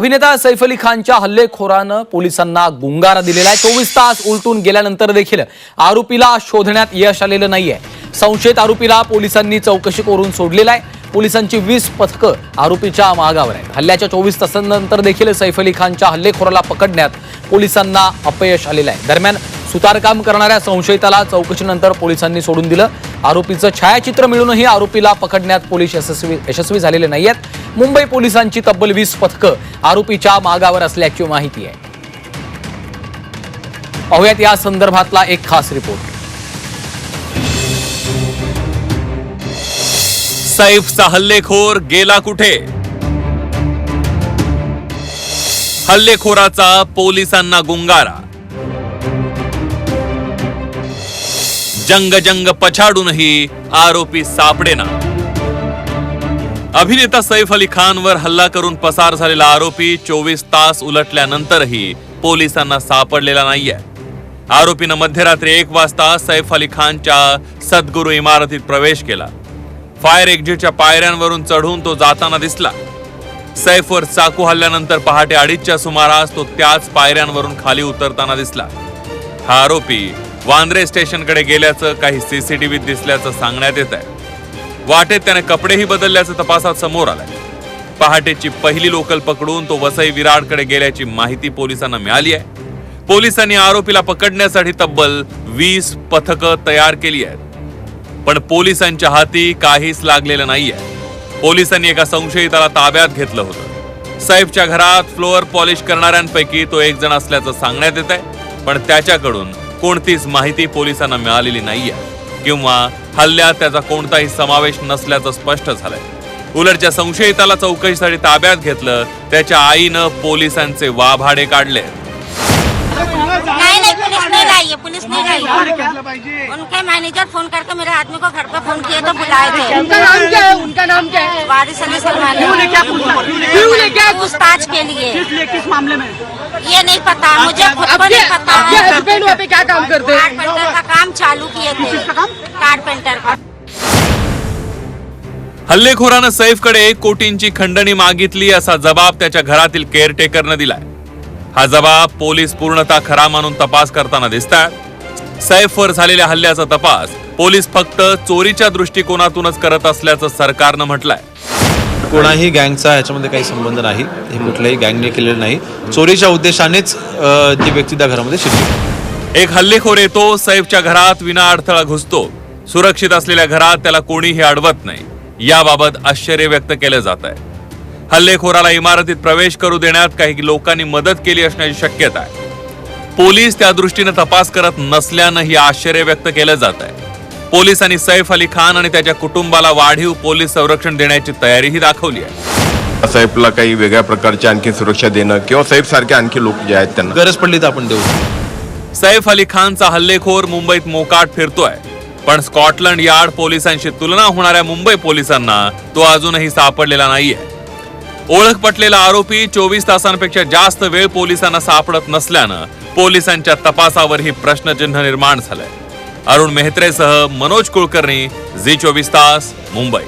अभिनेता सैफ अली खानच्या हल्लेखोरानं पोलिसांना गुंगारा दिलेला आहे. चोवीस तास उलटून गेल्यानंतर देखील आरोपीला शोधण्यात यश आलेलं नाहीये. संशयित आरोपीला पोलिसांनी चौकशी करून सोडलेला आहे. पोलिसांची वीस पथकं आरोपीच्या मागावर आहेत. हल्ल्याच्या चोवीस तासांनंतर देखील सैफ अली खानच्या हल्लेखोराला पकडण्यात पोलिसांना अपयश आलेलं आहे. दरम्यान सुतारकाम करणाऱ्या संशयिताला चौकशीनंतर पोलिसांनी सोडून दिलं. आरोपीचं छायाचित्र मिळूनही आरोपीला पकडण्यात पोलीस यशस्वी यशस्वी झालेले नाहीयेत. मुंबई पोलिसांची तब्बल वीस पथकं आरोपीच्या मागावर असल्याची माहिती आहे. पाहुयात या संदर्भातला एक खास रिपोर्ट. सैफचा हल्लेखोर गेला कुठे? हल्लेखोराचा पोलिसांना गुंगारा जंग जंग पछाडूनही आरोपी सापडेना. अभिनेता सैफ अली खानवर हल्ला करून पसार झालेला आरोपी चोवीस तास उलटल्यानंतरही पोलिसांना सापडलेला नाहीये. आरोपीनं मध्यरात्री एक वाजता सैफ अली खानच्या सद्गुरू इमारतीत प्रवेश केला. फायर एक्झिटच्या पायऱ्यांवरून चढून तो जाताना दिसला. सैफवर चाकू हल्ल्यानंतर पहाटे अडीचच्या सुमारास तो त्याच पायऱ्यांवरून खाली उतरताना दिसला. हा आरोपी वांद्रे स्टेशनकडे गेल्याचं काही सीसीटीव्हीत दिसल्याचं सांगण्यात येत आहे. वाटेत त्याने कपडेही बदलल्याचं तपासात समोर आलंय. पहाटेची पहिली लोकल पकडून तो वसई विराडकडे गेल्याची माहिती पोलिसांना मिळाली आहे. पोलिसांनी आरोपीला पकडण्यासाठी तब्बल वीस पथकं तयार केली आहेत. पण पोलिसांच्या हाती काहीच लागलेलं नाहीये. पोलिसांनी एका संशयिताला ताब्यात घेतलं होतं. सैफच्या घरात फ्लोअर पॉलिश करणाऱ्यांपैकी तो एक जण असल्याचं सांगण्यात येत आहे पण त्याच्याकडून कोणतीच माहिती पोलिसांना मिळालेली नाहीये. किंवा हल्ल्यात त्याचा कोणताही समावेश नसल्याचं स्पष्ट झालंय. उलटच्या संशयिताला चौकशीसाठी ताब्यात घेतलं त्याच्या आईनं पोलिसांचे वाभाडे काढले. नहीं पुलिस नहीं है। है उनके मैनेजर फोन करके मेरे आदमी को घर पे फोन किए तो बुलाए थे। उनका नाम क्या है? उनका नाम क्या है? वारिस अली सलमान। क्यों ने क्या पूछा? क्यों ने क्या पूछताछ के लिए। किस लिए किस मामले में? ये नहीं पता मुझे खुद को नहीं पता। है हस्बैंड वहाँ पे क्या काम करते हैं? कारपेंटर का काम चालू किए थे। कारपेंटर का। हल्लेखोरानं सैफकडे एक कोटींची खंडणी मागितली असा जबाब त्याच्या घरातील केअरटेकरनं दिलाय. हा जबाब पोलीस पूर्णतः खरा मानून तपास करताना दिसतात सैफवर झालेल्या हल्ल्याचा तपास पोलीस फक्त चोरीच्या दृष्टिकोनातूनच करत असल्याचं सरकारनं म्हटलंय. कोणाही गँगचा ह्याच्यामध्ये काही संबंध नाही हे कुठल्याही गँगने केलेलं नाही. चोरीच्या उद्देशानेच ती व्यक्ती त्या घरामध्ये शिरली. एक हल्लेखोर येतो सैफच्या घरात विना अडथळा घुसतो. सुरक्षित असलेल्या घरात त्याला कोणीही अडवत नाही. याबाबत आश्चर्य व्यक्त केलं जात आहे हल्लेखोराला इमारतीत प्रवेश करू देण्यात काही लोकांनी मदत केली असण्याची शक्यता आहे. पोलीस त्या दृष्टीने तपास करत नसल्यानं ही आश्चर्य व्यक्त केलं जात आहे. पोलिसांनी सैफ अली खान आणि त्याच्या कुटुंबाला वाढीव पोलीस संरक्षण देण्याची तयारीही दाखवली आहे. साहेबला काही वेगळ्या प्रकारची आणखी सुरक्षा देणं किंवा साहेब सारखे आणखी लोक जे आहेत त्यांना. गरज पडली तर आपण देऊ. सैफ अली खानचा हल्लेखोर मुंबईत मोकाट फिरतोय. पण स्कॉटलंड यार्ड पोलिसांशी तुलना होणाऱ्या मुंबई पोलिसांना तो अजूनही सापडलेला नाहीये. ओळख पटलेला आरोपी चोवीस तासांपेक्षा जास्त वेळ पोलिसांना सापडत नसल्यानं पोलिसांच्या तपासावरही प्रश्नचिन्ह निर्माण झालंय. अरुण मेहत्रेसह मनोज कुलकर्णी झी चोवीस तास मुंबई.